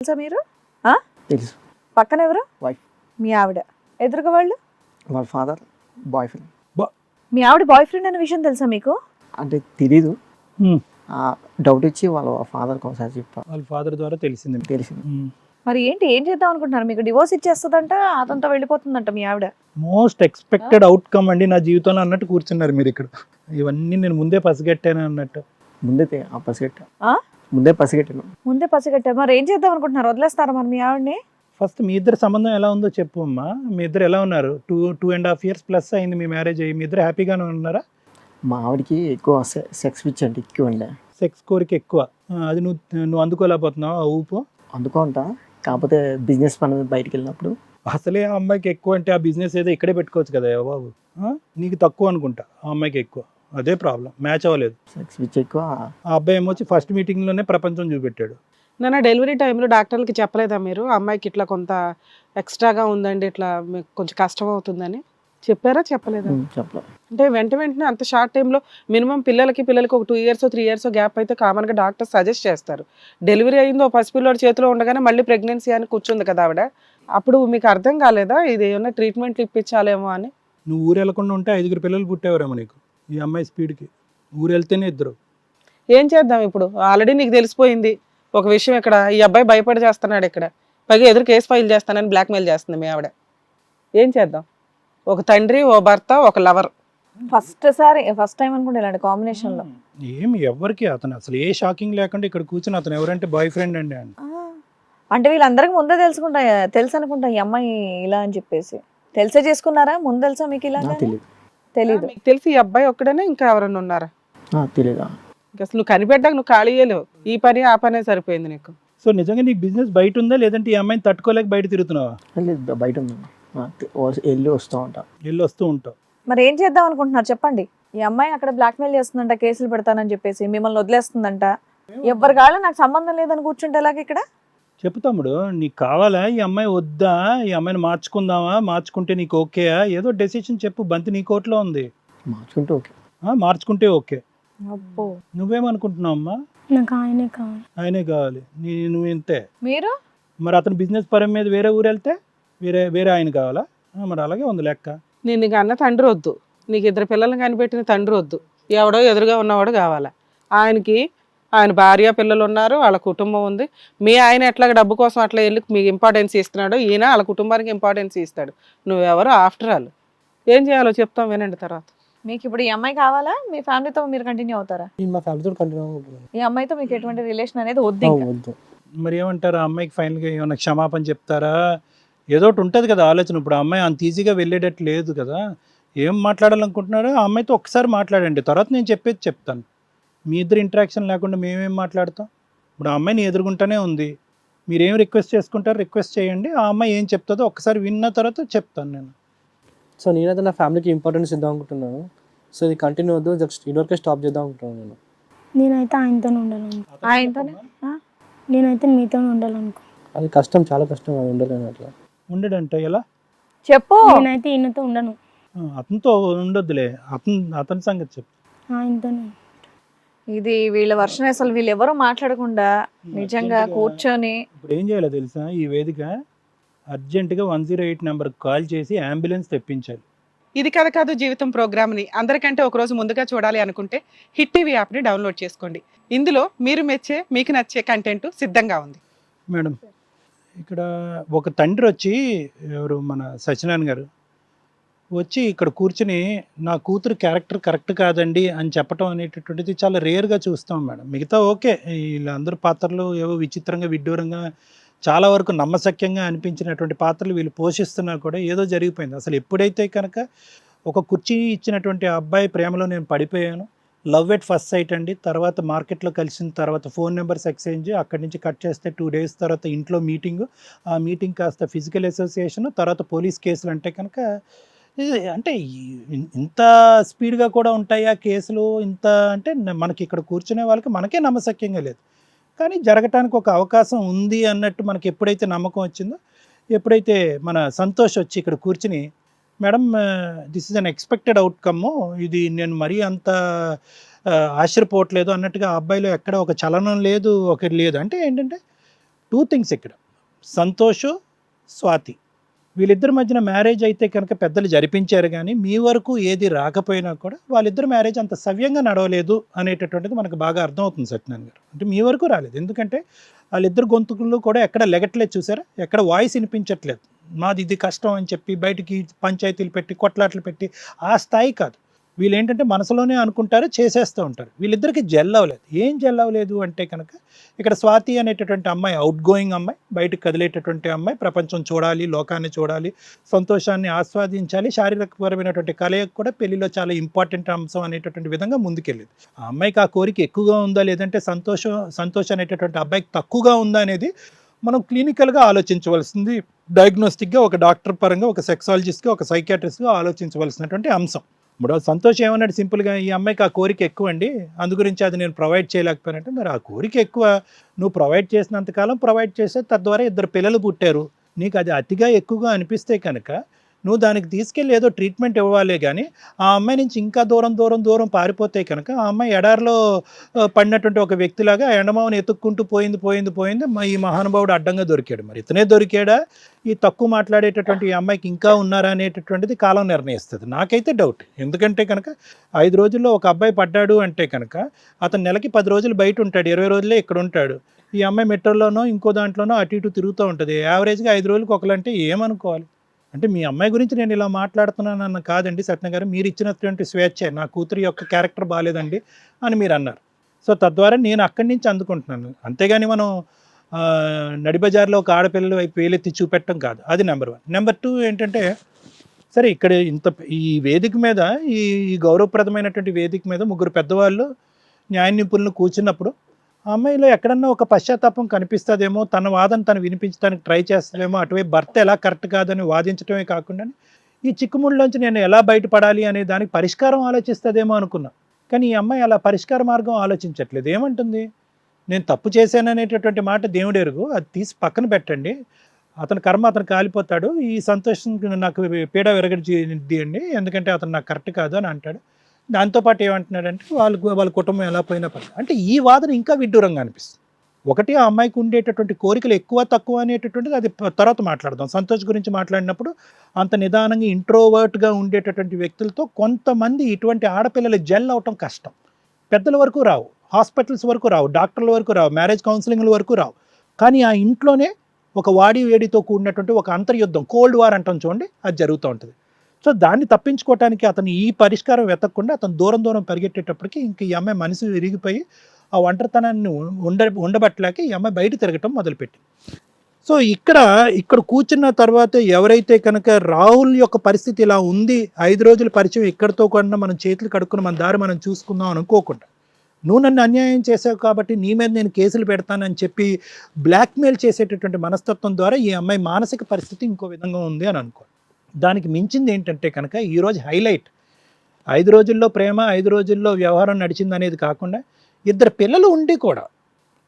తెలుసా మీరు? తెలుసు. పక్కన ఎవరు? Wife. మీ ఆవిడ. ఎదురుగా వాళ్ళు? వాళ్ళ ఫాదర్ బాయ్ ఫ్రెండ్ మీ ఆవిడ బాయ్ ఫ్రెండ్ అనే విషయం తెలుసా మీకు? అంటే తెలీదు. డౌట్ ఇచ్చి వాళ్ళ ఫాదర్కి ఒకసారి చెప్పా. వాళ్ళ ఫాదర్ ద్వారా తెలిసింది. తెలిసింది. మరి ఏంటి ఏం చేద్దాం అనుకుంటున్నారు? మీకు డివోర్స్ ఇచ్చేస్తుందంట అతనితో వెళ్ళిపోతుందంట మీ ఆవిడ. మోస్ట్ ఎక్స్పెక్టెడ్ అవుట్కమ్ అండి నా జీవితంలో అన్నట్టు కూర్చున్నారు మీరు ఇక్కడ. ఇవన్నీ నేను ముందే పసిగట్టాను అన్నట్టు. ముందే పసిగట్టా. ఆ? ముందే పసిగట్టాను. ముందే పసిగట్టారు. మరి ఏం చేద్దాం అనుకుంటున్నారు? వదిలేస్తారా మరి మీ ఆవిడని? ఫస్ట్ మీ ఇద్దరు సంబంధం ఎలా ఉందో చెప్పు అమ్మా. మీ ఇద్దరు ఎలా ఉన్నారు? Two two and half years plus అయింది మీ మ్యారేజ్ అయ్యి. మీ ఇద్దరు హ్యాపీగానే ఉన్నారా? మా ఆవిడకి ఎక్కువ సెక్స్ పిచ్ అంటే ఎక్కువ ఉండే సెక్స్ కోరిక ఎక్కువ. అది నువ్వు నువ్వు అందుకోలేకపోతున్నావు? ఆ ఊపు? అందుకుంటా. కాకపోతే బిజినెస్ పని బయటికి వెళ్ళినప్పుడు. అసలే ఆ అమ్మాయికి ఎక్కువ అంటే ఆ బిజినెస్ ఏదో ఇక్కడే పెట్టుకోవచ్చు కదా బాబు? నీకు తక్కువ అనుకుంటా. ఆ అమ్మాయికి ఎక్కువ. అదే ప్రాబ్లం. మ్యాచ్ అవ్వలేదు. సెక్స్ ఎక్కువ. ఆ అబ్బాయి ఏమొచ్చి ఫస్ట్ మీటింగ్లోనే ప్రపంచం చూపెట్టాడు. నాన్న డెలివరీ టైంలో డాక్టర్లకి చెప్పలేదా మీరు? అమ్మాయికి ఇట్లా కొంత ఎక్స్ట్రాగా ఉందండి ఇట్లా మీకు కొంచెం కష్టం అవుతుందని. చెప్పారా? చెప్పలేదా? ఉమ్, చెప్పలే. అంటే వెంట వెంటనే అంత షార్ట్ టైంలో మినిమం పిల్లలకి పిల్లలకి ఒక two years three years gap అయితే కామన్గా డాక్టర్ సజెస్ట్ చేస్తారు. డెలివరీ అయిందో పసిపిల్లోడి చేతిలో ఉండగానే మళ్ళీ ప్రెగ్నెన్సీ అని కూర్చుంది కదా ఆవిడ. అప్పుడు మీకు అర్థం కాలేదా? ఇది ఏమన్నా ట్రీట్మెంట్లు ఇప్పించాలేమో అని. నువ్వు ఊరు వెళ్ళకుండా ఉంటే ఐదుగురు పిల్లలు పుట్టేవారేమో నీకు? ఈ అమ్మాయి స్పీడ్కి. ఊరు వెళ్తేనే ఇద్దరు. ఏం చేద్దాం ఇప్పుడు? ఆల్రెడీ నీకు తెలిసిపోయింది. ఒక విషయం ఇక్కడ ఈ అబ్బాయి భయపడి చేస్తున్నాడు ఇక్కడ. పైగా ఎదురు కేసు ఫైల్ చేస్తానని బ్లాక్మెయిల్ చేస్తుంది మీ ఆవిడ. ఏం చేద్దాం? ఒక తండ్రి ఓ భర్త ఒక లవర్. ఫస్ట్ సారి ఫస్ట్ టైం అనుకుంటే ఇలాంటి కాంబినేషన్లో ఏమి ఎవరికి అతను అసలు ఏ షాకింగ్ లేకుండా ఇక్కడ కూర్చుని అతను ఎవరంటే బాయ్ ఫ్రెండ్ అండి అని అంటే వీళ్ళందరికీ ముందే తెలుసుకుంటా తెలుసు అనుకుంటా ఈ అమ్మాయి ఇలా అని చెప్పేసి. తెలిసే చేసుకున్నారా? ముందు తెలుసా మీకు ఇలా తెలియదు తెలీదు. తెలిసి ఈ అబ్బాయి ఒక్కడనే? ఇంకా ఎవరైనా ఉన్నారా? తెలియదు ఇంకా అసలు నువ్వు కనిపెట్టాక నువ్వు ఖాళీ చేయలేవు. ఈ పని ఆ పనే సరిపోయింది నీకు. సో నిజంగా నీకు బిజినెస్ బయట ఉందా? లేదంటే ఈ అమ్మాయిని తట్టుకోలేక బయట తిరుగుతున్నావా? లేదు బయట ఉంది. ఆ, తె- వస్- వెళ్ళి వస్తూ ఉంటా. వెళ్ళి వస్తూ ఉంటావు. మరి ఏం చేద్దాం అనుకుంటున్నారు? చెప్పండి. ఈ అమ్మాయి అక్కడ బ్లాక్మెయిల్ చేస్తుందంట కేసులు పెడతానని చెప్పేసి మిమ్మల్ని వదిలేస్తుందంట. ఎవరి కాళ్ళ నాకు సంబంధం లేదని కూర్చుంటే ఎలాగ ఇక్కడ? చెప్పు తమ్ముడు నీకు కావాలా? ఈ అమ్మాయి వద్దా? ఈ అమ్మాయిని మార్చుకుందామా? మార్చుకుంటే నీకు ఓకేయా ఏదో డెసిషన్ చెప్పు బంతి నీ కోట్లో ఉంది. మార్చుకుంటే ఓకే. ఆ, మార్చుకుంటే ఓకే. అబ్బో. నువ్వేమనుకుంటున్నావు అమ్మా నాకు ఆయనే కావాలి. ఆయనే కావాలి. నీ నువ్వు ఇంతే. మీరు? మరి అతను బిజినెస్ పరం మీద వేరే ఊరు వెళ్తే వేరే వేరే ఆయన కావాలా? ఆ, మరి అలాగే ఉంది లెక్క. నేను నీకు అన్న తండ్రి వద్దు. నీకు ఇద్దరు పిల్లల్ని కనిపెట్టిన తండ్రి వద్దు. ఎవడో ఎదురుగా ఉన్నవాడు కావాలా? ఆయనకి ఆయన భార్య పిల్లలు ఉన్నారు వాళ్ళ కుటుంబం ఉంది. మీ ఆయన ఎట్లా డబ్బు కోసం అట్లా వెళ్ళి మీకు ఇంపార్టెన్స్ ఇస్తున్నాడో ఈయన వాళ్ళ కుటుంబానికి ఇంపార్టెన్స్ ఇస్తాడు. నువ్వెవరు ఆఫ్టర్ ఆల్ ఏం చేయాలో చెప్తాం వినండి తర్వాత. మీకు ఇప్పుడు ఈ అమ్మాయి కావాలా? మీ ఫ్యామిలీతో మీరు కంటిన్యూ అవుతారా? నేను మా ఫ్యామిలీతో కంటిన్యూ అవుతున్నాను ఈ అమ్మాయితో మీకు ఎటువంటి రిలేషన్ అనేది వద్దు ఇంకా. వద్దు మరి ఏమంటారు? ఆ అమ్మాయికి ఫైనల్గా ఏమైనా క్షమాపణ చెప్తారా? ఏదో ఒకటి ఉంటుంది కదా ఆలోచన. ఇప్పుడు ఆ అమ్మాయి అంత ఈజీగా వెళ్ళేటట్టు లేదు కదా. ఏం మాట్లాడాలనుకుంటున్నారో ఆ అమ్మాయితో ఒకసారి మాట్లాడండి. తర్వాత నేను చెప్పేది చెప్తాను. మీ ఇద్దరు ఇంటరాక్షన్ లేకుండా మేమేం మాట్లాడతాం? ఇప్పుడు ఆ అమ్మాయిని ఎదుర్కొంటానే ఉంది. మీరు ఏం రిక్వెస్ట్ చేసుకుంటారో రిక్వెస్ట్ చేయండి. ఆ అమ్మాయి ఏం చెప్తుందో ఒకసారి విన్న తర్వాత చెప్తాను నేను. సో నేనైతే నా ఫ్యామిలీకి ఇంపార్టెన్స్ ఇద్దాం అనుకుంటున్నాను. సో ఇది కంటిన్యూ వద్దు జస్ట్ ఇదివరకే స్టాప్ చేద్దాం అనుకుంటున్నాను నేను. నేనైతే ఆయనతో ఉండాలను ఆయనతోనే? ఆ? నేనైతే మీతో ఉండాలనుకో అది కష్టం చాలా కష్టం అది ఉండలేను అట్లా. ఉండడంట ఎలా? చెప్పు. నేనైతే ఈయనతో ఉండను. ఆ, అతనితో ఉండొద్దులే. అతను అతని సంగతి చెప్పు. ఆయనతోనే. ఇది వీళ్ళ వర్షం అసలు వీళ్ళు ఎవరు మాట్లాడకుండా నిజంగా కూర్చొని ఇప్పుడు ఏం చేయాలో తెలుసా? ఈ వేదిక అర్జెంటుగా వన్ జీరో ఎయిట్ నెంబర్కి కాల్ చేసి అంబులెన్స్ తెప్పించాలి. ఇది కథ కాదు జీవితం ప్రోగ్రామ్ని. అందరికంటే ఒక రోజు ముందుగా చూడాలి అనుకుంటే హిట్ టీవీ యాప్ని డౌన్లోడ్ చేసుకోండి. ఇందులో మీరు మెచ్చే మీకు నచ్చే కంటెంట్ సిద్ధంగా ఉంది. మేడం ఇక్కడ ఒక తండ్రి వచ్చి ఎవరు? మన సత్యనారాయణ గారు. వచ్చి ఇక్కడ కూర్చుని నా కూతురు క్యారెక్టర్ కరెక్ట్ కాదండి అని చెప్పడం అనేటటువంటిది చాలా రేర్గా చూస్తాం మేడం. మిగతా ఓకే. వీళ్ళందరూ పాత్రలు ఏవో విచిత్రంగా విడ్డూరంగా చాలా వరకు నమ్మశక్యంగా అనిపించినటువంటి పాత్రలు వీళ్ళు పోషిస్తున్నా కూడా ఏదో జరిగిపోయింది. అసలు ఎప్పుడైతే కనుక ఒక కుర్చీ ఇచ్చినటువంటి ఆ అబ్బాయి ప్రేమలో నేను పడిపోయాను. లవ్ ఎట్ ఫస్ట్ సైట్ అండి. తర్వాత మార్కెట్లో కలిసిన తర్వాత ఫోన్ నెంబర్స్ ఎక్స్చేంజ్ అక్కడి నుంచి కట్ చేస్తే టూ డేస్ తర్వాత ఇంట్లో మీటింగ్ ఆ మీటింగ్ కాస్త ఫిజికల్ అసోసియేషన్ తర్వాత పోలీస్ కేసులు అంటే కనుక అంటే ఇంత స్పీడ్గా కూడా ఉంటాయా కేసులు? ఇంత అంటే మనకి ఇక్కడ కూర్చునే వాళ్ళకి మనకే నమ్మశక్యంగా లేదు. కానీ జరగటానికి ఒక అవకాశం ఉంది అన్నట్టు మనకి ఎప్పుడైతే నమ్మకం వచ్చిందో ఎప్పుడైతే మన సంతోష్ వచ్చి ఇక్కడ కూర్చుని madam this is unexpected outcome ఇది నేను మరీ అంత ఆశ్చర్యపోవట్లేదు అన్నట్టుగా ఆ అబ్బాయిలో ఎక్కడ ఒక చలనం లేదు ఒక లేదు. అంటే ఏంటంటే టూ థింగ్స్ ఇక్కడ. సంతోష్ స్వాతి. వీళ్ళిద్దరి మధ్యన మ్యారేజ్ అయితే కనుక పెద్దలు జరిపించారు కానీ మీ వరకు ఏది రాకపోయినా కూడా వాళ్ళిద్దరు మ్యారేజ్ అంత సవ్యంగా నడవలేదు అనేటటువంటిది మనకు బాగా అర్థమవుతుంది సత్యనారాయణ గారు. అంటే మీ వరకు రాలేదు. ఎందుకంటే వాళ్ళిద్దరు గొంతుకులు కూడా ఎక్కడ లెగట్లేదు చూసారా? ఎక్కడ వాయిస్ వినిపించట్లేదు. మాది ఇది కష్టం అని చెప్పి బయటికి పంచాయతీలు పెట్టి కొట్లాట్లు పెట్టి ఆ స్థాయి కాదు. వీళ్ళు ఏంటంటే మనసులోనే అనుకుంటారు చేసేస్తూ ఉంటారు. వీళ్ళిద్దరికి జెల్ అవ్వలేదు. ఏం జెల్ అవ్వలేదు అంటే కనుక ఇక్కడ స్వాతి అనేటటువంటి అమ్మాయి అవుట్ గోయింగ్ అమ్మాయి బయటకు కదిలేటటువంటి అమ్మాయి ప్రపంచం చూడాలి లోకాన్ని చూడాలి సంతోషాన్ని ఆస్వాదించాలి శారీరకపరమైనటువంటి కలయిక కూడా పెళ్ళిలో చాలా ఇంపార్టెంట్ అంశం అనేటటువంటి విధంగా ముందుకెళ్ళింది. ఆ అమ్మాయికి ఆ కోరిక ఎక్కువగా ఉందా? లేదంటే సంతోషం సంతోషం అనేటటువంటి అబ్బాయికి తక్కువగా ఉందా అనేది మనం క్లినికల్గా ఆలోచించవలసింది. డయాగ్నోస్టిక్గా ఒక డాక్టర్ పరంగా ఒక సెక్సాలజిస్ట్గా ఒక సైకాట్రిస్ట్గా ఆలోచించవలసినటువంటి అంశం. మూడవది సంతోష్ ఏమన్నాడు సింపుల్గా ఈ అమ్మాయికి ఆ కోరిక ఎక్కువ అండి అందు గురించి అది నేను ప్రొవైడ్ చేయలేకపోయానంటే మరి ఆ కోరిక ఎక్కువ నువ్వు ప్రొవైడ్ చేసినంతకాలం ప్రొవైడ్ చేస్తే తద్వారా ఇద్దరు పిల్లలు పుట్టారు. నీకు అది అతిగా ఎక్కువగా అనిపిస్తే కనుక నువ్వు దానికి తీసుకెళ్ళి ఏదో ట్రీట్మెంట్ ఇవ్వాలి కానీ ఆ అమ్మాయి నుంచి ఇంకా దూరం దూరం దూరం పారిపోతే కనుక ఆ అమ్మాయి ఎడారిలో పడినటువంటి ఒక వ్యక్తిలాగా ఎండమావని ఎత్తుక్కుంటూ పోయింది పోయింది పోయింది ఈ మహానుభావుడు అడ్డంగా దొరికాడు. మరి ఇతనే దొరికాడా? ఈ తక్కువ మాట్లాడేటటువంటి ఈ అమ్మాయికి ఇంకా ఉన్నారా అనేటటువంటిది కాలం నిర్ణయిస్తుంది. నాకైతే డౌట్. ఎందుకంటే కనుక ఐదు రోజుల్లో ఒక అబ్బాయి పడ్డాడు అంటే కనుక అతను నెలకి పది రోజులు బయట ఉంటాడు. ఇరవై రోజులే ఇక్కడ ఉంటాడు. ఈ అమ్మాయి మెట్రోలోనో ఇంకో దాంట్లోనో అటు ఇటు తిరుగుతూ ఉంటుంది. యావరేజ్గా ఐదు రోజులకు ఒకలంటే ఏమనుకోవాలి? అంటే మీ అమ్మాయి గురించి నేను ఇలా మాట్లాడుతున్నాను అన్న కాదండి. సత్న గారు మీరు ఇచ్చినటువంటి స్వేచ్ఛ నా కూతురి యొక్క క్యారెక్టర్ బాగాలేదండి అని మీరు అన్నారు. సో తద్వారా నేను అక్కడి నుంచి అందుకుంటున్నాను. అంతేగాని మనం నడిబజార్లో ఒక ఆడపిల్లలు వైపు వేలెత్తి చూపెట్టడం కాదు. అది నెంబర్ వన్. నెంబర్ టూ ఏంటంటే సరే ఇక్కడ ఇంత ఈ వేదిక మీద ఈ ఈ గౌరవప్రదమైనటువంటి వేదిక మీద ముగ్గురు పెద్దవాళ్ళు న్యాయ నిపుణులు కూర్చున్నప్పుడు ఆ అమ్మాయిలో ఎక్కడన్నా ఒక పశ్చాత్తాపం కనిపిస్తుందేమో తన వాదన తను వినిపించడానికి ట్రై చేస్తుందేమో అటువైపు భర్త ఎలా కరెక్ట్ కాదని వాదించడమే కాకుండా ఈ చిక్కుముడిలోంచి నేను ఎలా బయటపడాలి అనే దానికి పరిష్కారం ఆలోచిస్తుందేమో అనుకున్నా. కానీ ఈ అమ్మాయి అలా పరిష్కార మార్గం ఆలోచించట్లేదు. ఏమంటుంది? నేను తప్పు చేశాననేటటువంటి మాట దేవుడు ఎరుగు అది తీసి పక్కన పెట్టండి. అతని కర్మ అతను కాలిపోతాడు. ఈ సంతోషం నాకు పీడ విరగడియండి ఎందుకంటే అతను నాకు కరెక్ట్ కాదు అని అంటాడు. దాంతోపాటు ఏమంటున్నాడంటే వాళ్ళు వాళ్ళ కుటుంబం ఎలా పోయినా పర్లేదు. అంటే ఈ వాదన ఇంకా విడ్డూరంగా అనిపిస్తుంది. ఒకటి ఆ అమ్మాయికి ఉండేటటువంటి కోరికలు ఎక్కువ తక్కువ అనేటటువంటిది అది తర్వాత మాట్లాడదాం. సంతోష్ గురించి మాట్లాడినప్పుడు అంత నిదానంగా ఇంట్రోవర్ట్గా ఉండేటటువంటి వ్యక్తులతో కొంతమంది ఇటువంటి ఆడపిల్లలు జెల్ అవటం కష్టం. పెద్దల వరకు రావు. హాస్పిటల్స్ వరకు రావు. డాక్టర్ల వరకు రావు. మ్యారేజ్ కౌన్సిలింగ్ల వరకు రావు. కానీ ఆ ఇంట్లోనే ఒక వాడి వేడితో కూడినటువంటి ఒక అంతర్యుద్ధం కోల్డ్ వార్ అంటాం చూడండి అది జరుగుతూ ఉంటుంది. సో దాన్ని తప్పించుకోవటానికి అతను ఈ పరిష్కారం వెతకకుండా అతను దూరం దూరం పరిగెట్టేటప్పటికి ఇంక ఈ అమ్మాయి మనసు విరిగిపోయి ఆ ఒంటరితనాన్ని ఉండ ఉండబట్టలేక ఈ అమ్మాయి బయట తిరగటం మొదలుపెట్టింది. సో ఇక్కడ ఇక్కడ కూర్చున్న తర్వాత ఎవరైతే కనుక రాహుల్ యొక్క పరిస్థితి ఇలా ఉంది ఐదు రోజుల పరిచయం ఇక్కడితో కూడా మనం చేతులు కడుక్కుని మన దారి మనం చూసుకుందాం అనుకోకుండా నువ్వు నన్ను అన్యాయం చేసావు కాబట్టి నీ మీద నేను కేసులు పెడతానని చెప్పి బ్లాక్మెయిల్ చేసేటటువంటి మనస్తత్వం ద్వారా ఈ అమ్మాయి మానసిక పరిస్థితి ఇంకో విధంగా ఉంది అని అనుకో దానికి మించింది ఏంటంటే కనుక ఈరోజు హైలైట్. ఐదు రోజుల్లో ప్రేమ ఐదు రోజుల్లో వ్యవహారం నడిచింది అనేది కాకుండా ఇద్దరు పిల్లలు ఉండి కూడా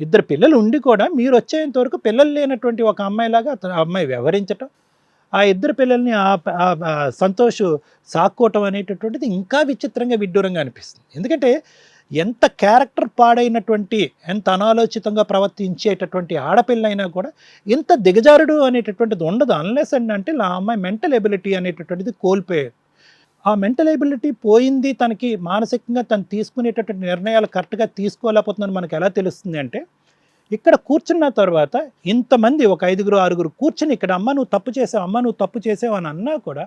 ఇద్దరు పిల్లలు ఉండి కూడా మీరు వచ్చేంత వరకు పిల్లలు లేనటువంటి ఒక అమ్మాయిలాగా అతను ఆ అమ్మాయి వ్యవహరించటం ఆ ఇద్దరు పిల్లల్ని ఆ- సంతోషం సంతోష్ సాక్కోవటం అనేటటువంటిది ఇంకా విచిత్రంగా విడ్డూరంగా అనిపిస్తుంది. ఎందుకంటే ఎంత క్యారెక్టర్ పాడైనటువంటి ఎంత అనాలోచితంగా ప్రవర్తించేటటువంటి ఆడపిల్ల అయినా కూడా ఇంత దిగజారుడు అనేటటువంటిది ఉండదు. అన్లెస్ అంటే ఆ అమ్మాయి మెంటల్ ఎబిలిటీ అనేటటువంటిది కోల్పోయారు. ఆ మెంటల్ ఎబిలిటీ పోయింది తనకి మానసికంగా తను తీసుకునేటటువంటి నిర్ణయాలు కరెక్ట్గా తీసుకోలేకపోతుందని మనకు ఎలా తెలుస్తుంది అంటే ఇక్కడ కూర్చున్న తర్వాత ఇంతమంది ఒక ఐదుగురు ఆరుగురు కూర్చుని ఇక్కడ అమ్మ నువ్వు తప్పు చేసావు అమ్మ నువ్వు తప్పు చేసావు అని అన్నా కూడా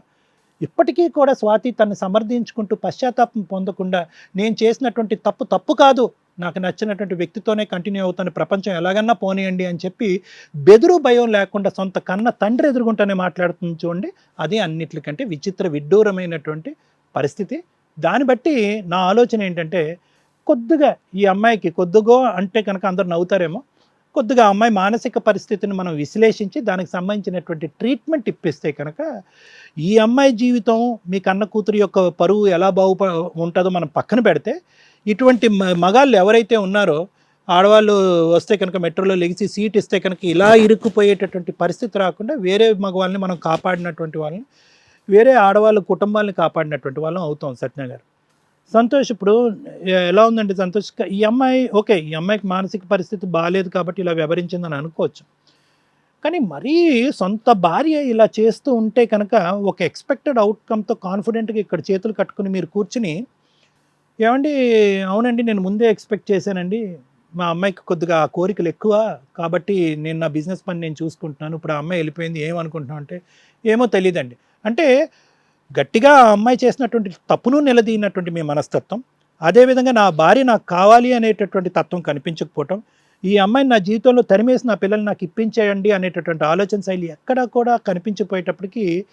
ఇప్పటికీ కూడా స్వాతి తను సమర్థించుకుంటూ పశ్చాత్తాపం పొందకుండా నేను చేసినటువంటి తప్పు తప్పు కాదు. నాకు నచ్చినటువంటి వ్యక్తితోనే కంటిన్యూ అవుతాను. ప్రపంచం ఎలాగన్నా పోనీయండి అని చెప్పి బెదురు భయం లేకుండా సొంత కన్న తండ్రి ఎదురుగుంటానే మాట్లాడుతుంది చూడండి. అది అన్నిటికంటే విచిత్ర విడ్డూరమైనటువంటి పరిస్థితి. దాన్ని బట్టి నా ఆలోచన ఏంటంటే కొద్దిగా ఈ అమ్మాయికి కొద్దిగో అంటే కనుక అందరు నవ్వుతారేమో. కొద్దిగా అమ్మాయి మానసిక పరిస్థితిని మనం విశ్లేషించి దానికి సంబంధించినటువంటి ట్రీట్మెంట్ ఇప్పిస్తే కనుక ఈ అమ్మాయి జీవితం మీ కన్న కూతురు యొక్క పరువు ఎలా బాగుప ఉంటుందో మనం పక్కన పెడితే ఇటువంటి మగాళ్ళు ఎవరైతే ఉన్నారో ఆడవాళ్ళు వస్తే కనుక మెట్రోలో లెగిసి సీట్ ఇస్తే కనుక ఇలా ఇరుక్కుపోయేటటువంటి పరిస్థితి రాకుండా వేరే మగవాళ్ళని మనం కాపాడినటువంటి వాళ్ళని వేరే ఆడవాళ్ళ కుటుంబాలని కాపాడినటువంటి వాళ్ళం అవుతాం సత్య గారు. సంతోష్ ఇప్పుడు ఎలా ఉందండి సంతోష్ ఈ అమ్మాయి ఓకే ఈ అమ్మాయికి మానసిక పరిస్థితి బాగాలేదు కాబట్టి ఇలా వ్యవహరించిందని అనుకోవచ్చు. కానీ మరీ సొంత భార్య ఇలా చేస్తూ ఉంటే కనుక ఒక ఎక్స్పెక్టెడ్ అవుట్కమ్తో కాన్ఫిడెంట్గా ఇక్కడ చేతులు కట్టుకుని మీరు కూర్చుని ఏమండి అవునండి నేను ముందే ఎక్స్పెక్ట్ చేశానండి. మా అమ్మాయికి కొద్దిగా ఆ కోరికలు ఎక్కువ కాబట్టి నేను నా బిజినెస్ పని నేను చూసుకుంటున్నాను. ఇప్పుడు ఆ అమ్మాయి వెళ్ళిపోయింది ఏమనుకుంటున్నాను అంటే ఏమో తెలియదండి అంటే గట్టిగా ఆ అమ్మాయి చేసినటువంటి తప్పును నిలదీనటువంటి మీ మనస్తత్వం అదేవిధంగా నా భార్య నాకు కావాలి అనేటటువంటి తత్వం కనిపించకపోవటం ఈ అమ్మాయిని నా జీవితంలో తరిమేసి నా పిల్లల్ని నాకు ఇప్పించేయండి అనేటటువంటి ఆలోచన శైలి ఎక్కడా కూడా కనిపించిపోయేటప్పటికీ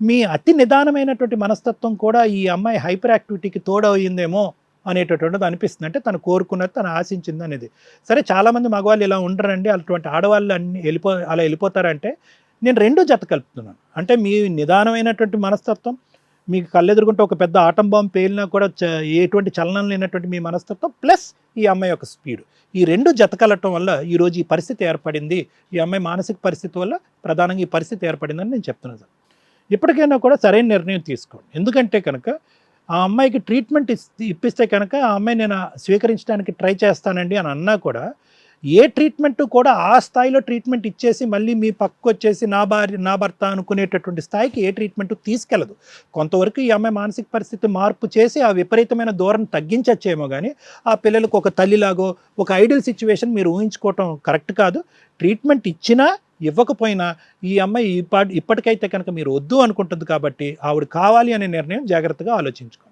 మీ అతి నిదానమైనటువంటి మనస్తత్వం కూడా ఈ అమ్మాయి హైపర్ యాక్టివిటీకి తోడయిందేమో అనేటటువంటిది అనిపిస్తుంది. అంటే తను కోరుకున్నది తను ఆశించింది అనేది. సరే చాలామంది మగవాళ్ళు ఇలా ఉండరండి. అటువంటి ఆడవాళ్ళు అన్ని వెళ్ళిపో అలా వెళ్ళిపోతారంటే నేను రెండు జత కలుపుతున్నాను. అంటే మీ నిదానమైనటువంటి మనస్తత్వం మీకు కళ్ళెదురుకుంటే ఒక పెద్ద ఆటం బాంబు పేలినా కూడా ఎటువంటి చలనం లేనటువంటి మీ మనస్తత్వం ప్లస్ ఈ అమ్మాయి యొక్క స్పీడ్ ఈ రెండు జత కలటం వల్ల ఈరోజు ఈ పరిస్థితి ఏర్పడింది. ఈ అమ్మాయి మానసిక పరిస్థితి వల్ల ప్రధానంగా ఈ పరిస్థితి ఏర్పడిందని నేను చెప్తున్నాను సార్. ఇప్పటికైనా కూడా సరైన నిర్ణయం తీసుకోండి. ఎందుకంటే కనుక ఆ అమ్మాయికి ట్రీట్మెంట్ ఇస్తే ఇప్పిస్తే కనుక ఆ అమ్మాయి నేను స్వీకరించడానికి ట్రై చేస్తానండి అని అన్నా కూడా ఏ ట్రీట్మెంట్ కూడా ఆ స్థాయిలో ట్రీట్మెంట్ ఇచ్చేసి మళ్ళీ మీ పక్కకు వచ్చేసి నా భార్య నా భర్త అనుకునేటటువంటి స్థాయికి ఏ ట్రీట్మెంట్ తీసుకెళ్ళదు కొంతవరకు ఈ అమ్మాయి మానసిక పరిస్థితి మార్పు చేసి ఆ విపరీతమైన దూరం తగ్గించచ్చేమో కానీ ఆ పిల్లలకు ఒక తల్లిలాగో ఒక ఐడియల్ సిచ్యువేషన్ మీరు ఊహించుకోవటం కరెక్ట్ కాదు. ట్రీట్మెంట్ ఇచ్చినా ఇవ్వకపోయినా ఈ అమ్మాయి ఇప్పటికైతే కనుక మీరు వద్దు అనుకుంటుంది కాబట్టి ఆవిడ కావాలి అనే నిర్ణయం జాగ్రత్తగా ఆలోచించుకోండి.